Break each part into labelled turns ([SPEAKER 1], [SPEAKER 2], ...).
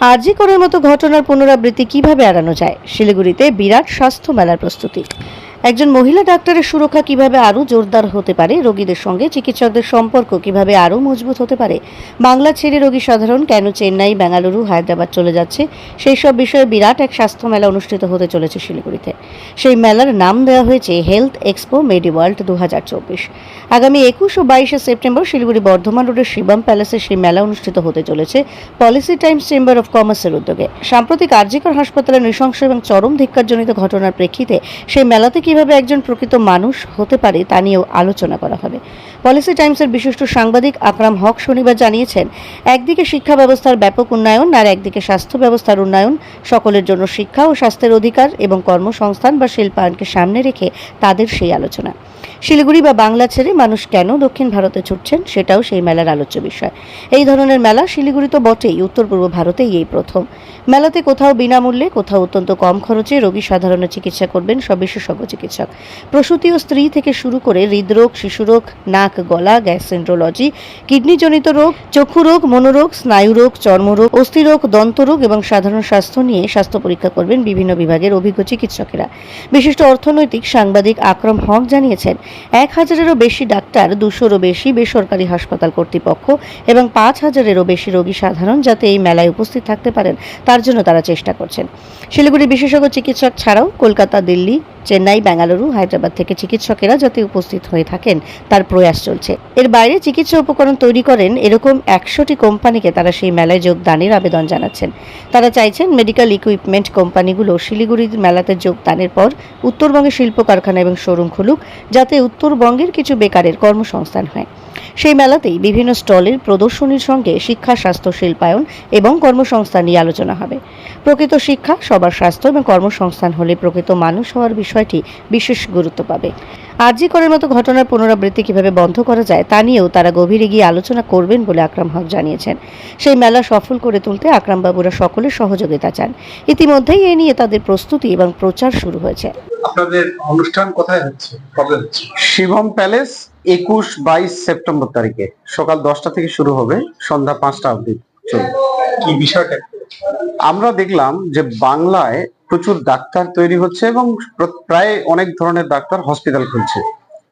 [SPEAKER 1] আরজি করার মতো ঘটনার পুনরাবৃত্তি কীভাবে এড়ানো যায়? শিলিগুড়িতে বিরাট স্বাস্থ্য মেলার প্রস্তুতি। একজন মহিলা ডাক্তারের সুরক্ষা কীভাবে আরও জোরদার হতে পারে? রোগীদের সঙ্গে চিকিৎসকদের সম্পর্ক কীভাবে আরও মজবুত হতে পারে? বাংলা ছেড়ে রোগী সাধারণ কেন চেন্নাই, বেঙ্গালুরু, হায়দ্রাবাদ চলে যাচ্ছে? সেই সব বিষয়ে বিরাট এক স্বাস্থ্য মেলা অনুষ্ঠিত হতে চলেছে শিলিগুড়িতে। সেই মেলার নাম দেওয়া হয়েছে হেলথ এক্সপো মেডি ওয়ার্ল্ড দু আগামী একুশ ও বাইশে সেপ্টেম্বর শিলিগুড়ি বর্ধমান রোডের শিবম প্যালেসে সেই মেলা অনুষ্ঠিত হতে চলেছে পলিসি টাইমস চেম্বার অফ কমার্সের উদ্যোগে। সাম্প্রতিক আরজিকর হাসপাতালে নৃশংস এবং চরম ধিক্কারজনিত ঘটনার প্রেক্ষিতে সেই মেলাতে কীভাবে একজন প্রকৃত মানুষ হতে পারে তা নিয়েও আলোচনা করা হবে। পলিসি টাইমসের বিশিষ্ট সাংবাদিক আকরাম হক শনিবার জানিয়েছেন, একদিকে শিক্ষা ব্যবস্থার ব্যাপক উন্নয়ন আর একদিকে স্বাস্থ্য ব্যবস্থার উন্নয়ন, সকলের জন্য শিক্ষা ও স্বাস্থ্যের অধিকার এবং কর্মসংস্থান বা শিল্পায়নকে সামনে রেখে তাদের সেই আলোচনা। শিলিগুড়ি বা বাংলা ছেড়ে মানুষ কেন দক্ষিণ ভারতে ছুটছেন সেটাও সেই মেলার আলোচ্য বিষয়। এই ধরনের মেলা শিলিগুড়ি তো বটেই, উত্তর পূর্ব ভারতেই এই প্রথম। মেলাতে কোথাও বিনামূল্যে, কোথাও অত্যন্ত কম খরচে রোগী সাধারণের চিকিৎসা করবেন সব বিশেষজ্ঞ চিকিৎসক। প্রসূতি ও স্ত্রী থেকে শুরু করে হৃদরোগ, শিশুরোগ, নাক, গলা গ্যাসেন্ট্রোলজি কিডনিজনিত রোগ চক্ষু রোগ মনোরোগ, স্নায়ুরোগ, চর্মরোগ, অস্থিরোগ, দন্তরোগ এবং সাধারণ স্বাস্থ্য নিয়ে স্বাস্থ্য পরীক্ষা করবেন বিভিন্ন বিভাগের অভিজ্ঞ চিকিৎসকেরা। বিশিষ্ট অর্থনৈতিক সাংবাদিক আকরম হক জানিয়েছেন এক হাজারেরও বেশি ডাক্তার, দুশোরও বেশি বেসরকারি হাসপাতাল কর্তৃপক্ষ এবং পাঁচ হাজারেরও বেশি রোগী সাধারণ যাতে এই মেলায় উপস্থিত থাকতে পারেন, তার জন্য তারা চেষ্টা করছেন। শিলিগুড়ি বিশেষজ্ঞ চিকিৎসক ছাড়াও কলকাতা, দিল্লি, চেন্নাই বেঙ্গালুরু হায়দ্রাবাদ থেকে চিকিৎসকেরা যাতে উপস্থিত হয়ে থাকেন, তার প্রয়াস চলছে। এর বাইরে চিকিৎসা উপকরণ তৈরি করেন এরকম একশোটি কোম্পানিকে তারা সেই মেলায় যোগদানের আবেদন জানাচ্ছেন। তারা চাইছেন মেডিকেল ইকুইপমেন্ট কোম্পানিগুলো শিলিগুড়ির মেলাতে যোগদানের পর উত্তরবঙ্গে শিল্প কারখানা এবং শোরুম খুলুক, যাতে উত্তরবঙ্গের কিছু বেকারের কর্মসংস্থান হয়। সেই মেলাতেই বিভিন্ন স্টলের প্রদর্শনীর সঙ্গে শিক্ষা স্বাস্থ্য শিল্পায়ন এবং কর্মসংস্থান নিয়ে আলোচনা হবে। প্রকৃত শিক্ষা সবার স্বাস্থ্য এবং কর্মসংস্থান হলে প্রকৃত মানুষ হওয়ার বিষয়টি বিশেষ গুরুত্ব পাবে। আরজি করের মতো ঘটনার পুনরাবৃত্তি কীভাবে বন্ধ করা যায় তা নিয়েও তারা গভীরে গিয়ে আলোচনা করবেন বলে আকরাম হক জানিয়েছেন। সেই মেলা সফল করে তুলতে আকরাম বাবুরা সকলের সহযোগিতা চান। ইতিমধ্যেই এ নিয়ে তাদের প্রস্তুতি এবং প্রচার শুরু হয়েছে।
[SPEAKER 2] আপনাদের অনুষ্ঠান কোথায় হচ্ছে? কবে হচ্ছে?
[SPEAKER 3] শিবম প্যালেস একুশ বাইশ সেপ্টেম্বর তারিখে সকাল দশটা থেকে শুরু হবে সন্ধ্যা পাঁচটা অবধি চলবে।
[SPEAKER 2] কি বিষয়টা?
[SPEAKER 3] আমরা দেখলাম যে বাংলায় প্রচুর ডাক্তার তৈরি হচ্ছে এবং প্রায় অনেক ধরনের ডাক্তার হসপিটাল খুলছে।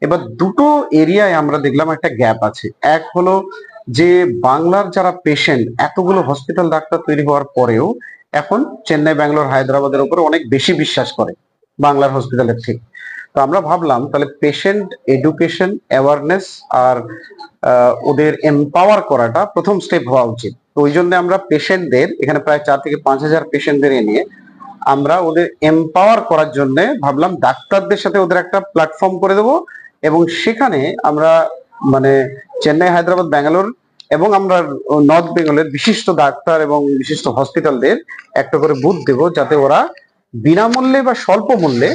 [SPEAKER 3] এবার দুটো এরিয়ায় আমরা দেখলাম একটা গ্যাপ আছে। এক হলো যে বাংলার যারা পেশেন্ট এতগুলো হসপিটাল ডাক্তার তৈরি হওয়ার পরেও এখন চেন্নাই ব্যাঙ্গালোর হায়দ্রাবাদের উপরে অনেক বেশি বিশ্বাস করে বাংলার হসপিটালের থেকে। তো আমরা ভাবলাম তাহলে পেশেন্ট এডুকেশন অ্যাওয়ারনেস আর ওদের এম্পাওয়ার করাটা প্রথম স্টেপ হওয়া উচিত। তো ওই জন্য আমরা পেশেন্টদের এখানে প্রায় চার থেকে পাঁচ হাজার পেশেন্টদের নিয়ে আমরা ওদের এম্পাওয়ার করার জন্য ভাবলাম ডাক্তারদের সাথে ওদের একটা প্ল্যাটফর্ম করে দেবো এবং সেখানে আমরা মানে চেন্নাই, হায়দ্রাবাদ, ব্যাঙ্গালোর এবং আমরা নর্থ বেঙ্গলের বিশিষ্ট ডাক্তার এবং বিশিষ্ট হসপিটালদের একটা করে বুথ দেবো যাতে ওরা বিনামূল্যে বা স্বল্প মূল্যে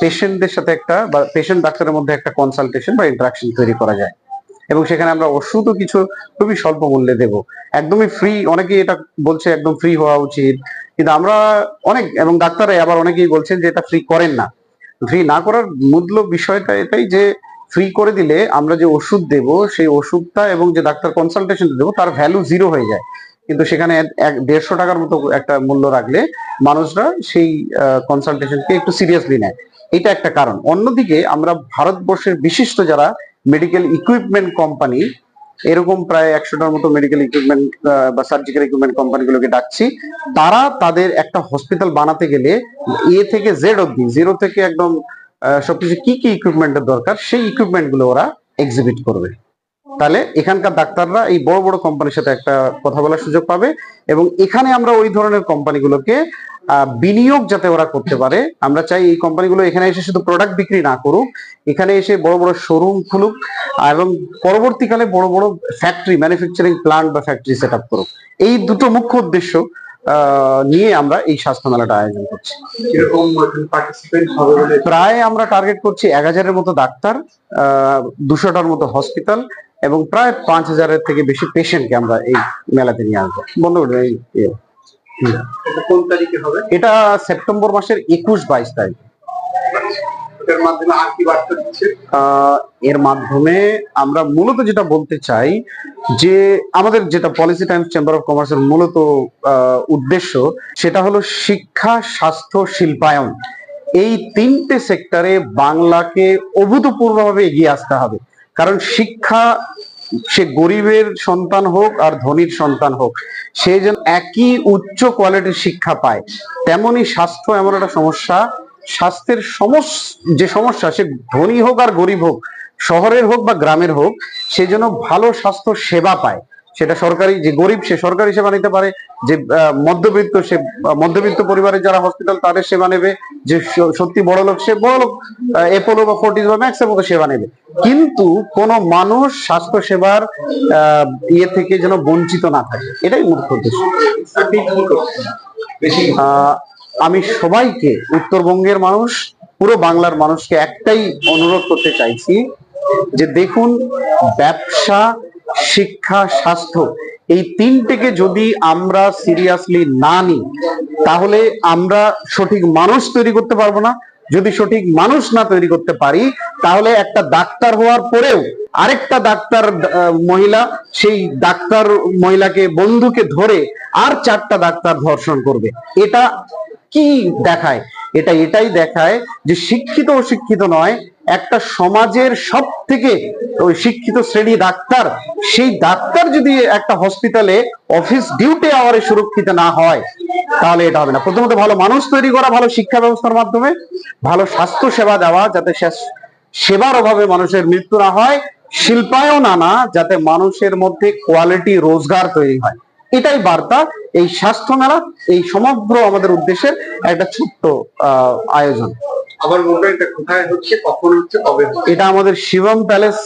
[SPEAKER 3] পেশেন্টদের সাথে একটা বা পেশেন্ট ডাক্তারের মধ্যে একটা কনসালটেশন বা ইন্টারাকশন তৈরি করা যায়। এবং সেখানে আমরা ওষুধও কিছু খুবই স্বল্প মূল্যে দেব। একদমই ফ্রি অনেকেই এটা বলছে একদম ফ্রি হওয়া উচিত। কিন্তু আমরা অনেক, এবং ডাক্তারাই আবার অনেকেই বলছেন যে এটা ফ্রি করেন না। ফ্রি না করার মূল্য বিষয়টা এটাই যে ফ্রি করে দিলে আমরা যে ওষুধ দেব, সেই ওষুধটা এবং যে ডাক্তার কনসালটেশন দেবো, তার ভ্যালু জিরো হয়ে যায়। কিন্তু সেখানে এক দেড়শো টাকার মতো একটা মূল্য রাখলে মানুষরা সেই কনসালটেশনকে একটু সিরিয়াসলি নেয়। এটা একটা কারণ। অন্যদিকে আমরা ভারতবর্ষের বিশিষ্ট যারা মেডিকেল ইকুইপমেন্ট কোম্পানি এরকম প্রায় একশোটার মতো মেডিকেল ইকুইপমেন্ট বা সার্জিক্যাল ইকুইপমেন্ট কোম্পানিগুলোকে ডাকছি, তারা তাদের একটা হসপিটাল বানাতে গেলে এ থেকে জেড অব্দি জিরো থেকে একদম সবকিছু কি কি ইকুইপমেন্টের দরকার, সেই ইকুইপমেন্টগুলো ওরা এক্সিবিট করবে। তাহলে এখানকার ডাক্তাররা এই বড় বড় কোম্পানির সাথে একটা কথা বলার সুযোগ পাবে এবং এখানে আমরা ওই ধরনের কোম্পানিগুলোকে বিনিয়োগ যাতে ওরা করতে পারে আমরা চাই এই কোম্পানিগুলো এখানে এসে শুধু প্রোডাক্ট বিক্রি না করুক এখানে এসে বড় বড় শোরুম খুলুক এবং পরবর্তীকালে বড় বড় ফ্যাক্টরি ম্যানুফ্যাকচারিং প্লান্ট বা ফ্যাক্টরি সেট আপ করুক। এই দুটো মুখ্য উদ্দেশ্য আহ, নিয়ে আমরা এই স্বাস্থ্য মেলাটা আয়োজন করছি। প্রায় আমরা টার্গেট করছি এক হাজারের মতো ডাক্তার দুশোটার মতো হসপিটাল এবং প্রায় পাঁচ হাজারের থেকে বেশি পেশেন্টকে আমরা এই মেলাতে নিয়ে আসব। বন্ধ করে।
[SPEAKER 2] এটা কোন তারিখে হবে?
[SPEAKER 3] এটা সেপ্টেম্বর মাসের একুশ বাইশ তারিখ। এর মাধ্যমে আমরা মূলত যেটা বলতে চাই যে আমাদের যেটা পলিসি টাইমস চেম্বার অফ কমার্সের মূলত আহ, উদ্দেশ্য সেটা হলো শিক্ষা স্বাস্থ্য শিল্পায়ন। এই তিনটে সেক্টরে বাংলাকে অভূতপূর্বভাবে এগিয়ে আসতে হবে। কারণ শিক্ষা সে গরিবের সন্তান হোক আর ধনীর সন্তান হোক, সে যেন একই উচ্চ কোয়ালিটির শিক্ষা পায়, তেমনই স্বাস্থ্য এমন একটা সমস্যা, স্বাস্থ্যের সমস, যে সমস্যা, সে ধনী হোক আর গরিব হোক, শহরের হোক বা গ্রামের হোক, সে যেন ভালো স্বাস্থ্য সেবা পায়। সেটা সরকারি, যে গরিব সে সরকারি সেবা নিতে পারে, যে মধ্যবিত্ত সে মধ্যবিত্ত পরিবারের যারা হসপিটাল তাদের সেবা নেবে, যে সত্যি বড় লোক সে বড় লোক এপোলো বা ফোর্টিস বা ম্যাক্সের মতো সেবা নেবে। কিন্তু কোন মানুষ স্বাস্থ্য সেবার ইয়ে থেকে যেন বঞ্চিত না থাকে। এটাই মুখ্য উদ্দেশ্য। আমি সবাইকে, উত্তরবঙ্গের মানুষ, পুরো বাংলার মানুষকে একটাই অনুরোধ করতে চাইছি যে দেখুন, ব্যবসা শিক্ষা, স্বাস্থ্য, এই তিনটেকে যদি আমরা সিরিয়াসলি না নিই, তাহলে আমরা সঠিক মানুষ তৈরি করতে পারব না। যদি সঠিক মানুষ না তৈরি করতে পারি, তাহলে একটা ডাক্তার হওয়ার পরেও আরেকটা ডাক্তার মহিলা, সেই ডাক্তার মহিলাকে, বন্ধুকে ধরে আর চারটা ডাক্তার ধর্ষণ করবে। এটা কি দেখায়? এটা এটাই দেখায় যে শিক্ষিত ও শিক্ষিত নয় একটা সমাজের সব থেকে ওই শিক্ষিত শ্রেণি ডাক্তার, সেই ডাক্তার যদি একটা হসপিটালে অফিস ডিউটি আওয়ারে সুরক্ষিত না হয়, তাহলে এটা হবে না। প্রথমত ভালো মানুষ তৈরি করা, ভালো শিক্ষা ব্যবস্থার মাধ্যমে, ভালো স্বাস্থ্য সেবা দেওয়া যাতে সেবার অভাবে মানুষের মৃত্যু না হয় শিল্পায়ন আনা যাতে মানুষের মধ্যে কোয়ালিটি রোজগার তৈরি হয়। এটাই বার্তা, এই স্বাস্থ্য মেলা এই সমগ্র আমাদের উদ্দেশ্যের একটা ছোট্ট আয়োজন।
[SPEAKER 2] আবার বলবেন এটা কোথায় হচ্ছে কখন হচ্ছে কবে
[SPEAKER 3] এটা আমাদের শিবম প্যালেস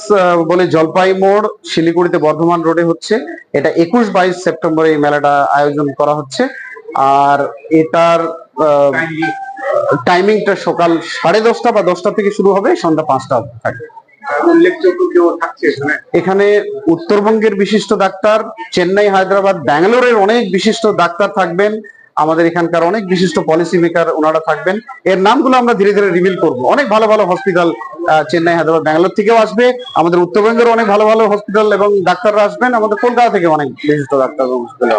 [SPEAKER 3] বলে জলপাই মোড় শিলিগুড়িতে বর্ধমান রোডে হচ্ছে। এটা একুশ বাইশ সেপ্টেম্বর এই মেলাটা আয়োজন করা হচ্ছে। আর এটার টাইমিংটা সকাল সাড়ে দশটা বা দশটা থেকে শুরু হবে সন্ধ্যা পাঁচটা অবধি থাকবে
[SPEAKER 2] এখানে
[SPEAKER 3] উত্তরবঙ্গের বিশিষ্ট ডাক্তার চেন্নাই হায়দ্রাবাদ ব্যাঙ্গালোরের অনেক বিশিষ্ট ডাক্তার থাকবেন। আমাদের এখানকার অনেক বিশিষ্ট পলিসি মেকার ওনারা থাকবেন। এর নামগুলো আমরা ধীরে ধীরে রিভিল করব। অনেক ভালো ভালো হসপিটাল চেন্নাই, হায়দ্রাবাদ, ব্যাঙ্গালোর থেকেও আসবে। আমাদের উত্তরবঙ্গের অনেক ভালো ভালো হসপিটাল এবং ডাক্তাররা আসবেন। আমাদের কলকাতা থেকে অনেক বিশিষ্ট ডাক্তার আসবেন।